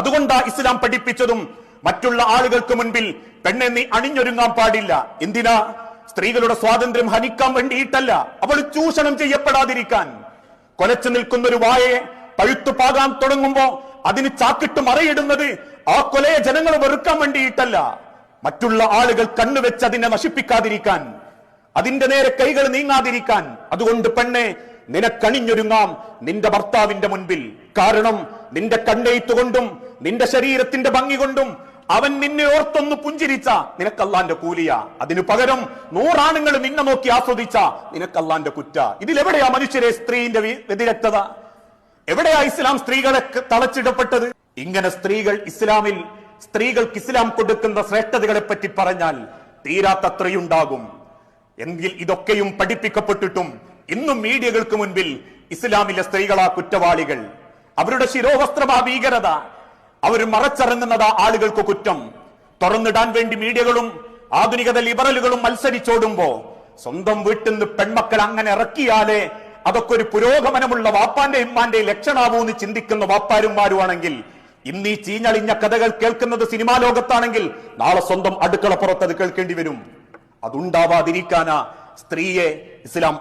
അതുകൊണ്ടാ ഇസ്ലാം പഠിപ്പിച്ചതും മറ്റുള്ള ആളുകൾക്ക് മുൻപിൽ പെണ്ണെ നീ അണിഞ്ഞൊരുങ്ങാൻ പാടില്ല. എന്തിനാ? സ്ത്രീകളുടെ സ്വാതന്ത്ര്യം ഹനിക്കാൻ വേണ്ടിയിട്ടല്ല. അവൾ ചൂഷണം ചെയ്യപ്പെടാതിരിക്കാൻ. കൊലച്ചു നിൽക്കുന്ന ഒരു വായെ പഴുത്തു പാകാൻ തുടങ്ങുമ്പോ അതിന് ചാക്കിട്ട് മറയിടുന്നത് ആ കൊലയെ ജനങ്ങൾ വെറുക്കാൻ വേണ്ടിയിട്ടല്ല. മറ്റുള്ള ആളുകൾ കണ്ണുവെച്ച് അതിനെ നശിപ്പിക്കാതിരിക്കാൻ. അതിന്റെ നേരെ കൈകൾ നീങ്ങാതിരിക്കാൻ. അതുകൊണ്ട് പെണ്ണെ നിനക്കണിഞ്ഞൊരുങ്ങാം നിന്റെ ഭർത്താവിന്റെ മുൻപിൽ. കാരണം നിന്റെ കണ്ണെയ്ത്ത് കൊണ്ടും നിന്റെ ശരീരത്തിന്റെ ഭംഗി കൊണ്ടും അവൻ നിന്നെ ഓർത്തൊന്ന് പുഞ്ചിരിച്ച നിനക്കല്ലാന്റെ കൂലിയ. അതിനു പകരം നൂറാണുങ്ങൾ നിന്നെ നോക്കി ആസ്വദിച്ച നിനക്കല്ലാന്റെ കുറ്റ. ഇതിലെവിടെയാ മനുഷ്യരെ സ്ത്രീന്റെ വ്യതിരക്തത? എവിടെയാ ഇസ്ലാം സ്ത്രീകളെ തളച്ചിടപ്പെട്ടത്? ഇങ്ങനെ സ്ത്രീകൾ ഇസ്ലാമിൽ സ്ത്രീകൾക്ക് ഇസ്ലാം കൊടുക്കുന്ന ശ്രേഷ്ഠതകളെ പറ്റി പറഞ്ഞാൽ തീരാത്തത്രയുണ്ടാകും. എങ്കിൽ ഇതൊക്കെയും പഠിപ്പിക്കപ്പെട്ടിട്ടും ഇന്നും മീഡിയകൾക്ക് മുൻപിൽ ഇസ്ലാമിലെ സ്ത്രീകളാ കുറ്റവാളികൾ. അവരുടെ ശിരോവസ്ത്രമാ ഭീകരത. അവർ മറച്ചിറങ്ങുന്നത് ആളുകൾക്ക് കുറ്റം. തുറന്നിടാൻ വേണ്ടി മീഡിയകളും ആധുനികത ലിബറലുകളും മത്സരിച്ചോടുമ്പോ സ്വന്തം വീട്ടിൽ നിന്ന് പെൺമക്കൾ അങ്ങനെ ഇറക്കിയാലേ അതൊക്കെ ഒരു പുരോഗമനമുള്ള വാപ്പാന്റെ ഇമ്മാന്റെ ലക്ഷണാവൂ എന്ന് ചിന്തിക്കുന്ന വാപ്പാരുമാരുമാണെങ്കിൽ ഇന്ന് ഈ ചീഞ്ഞളിഞ്ഞ കഥകൾ കേൾക്കുന്നത് സിനിമാ ലോകത്താണെങ്കിൽ നാളെ സ്വന്തം അടുക്കളപ്പുറത്ത് അത് കേൾക്കേണ്ടി വരും. അതുണ്ടാവാതിരിക്കാനാ സ്ത്രീയെ ഇസ്ലാം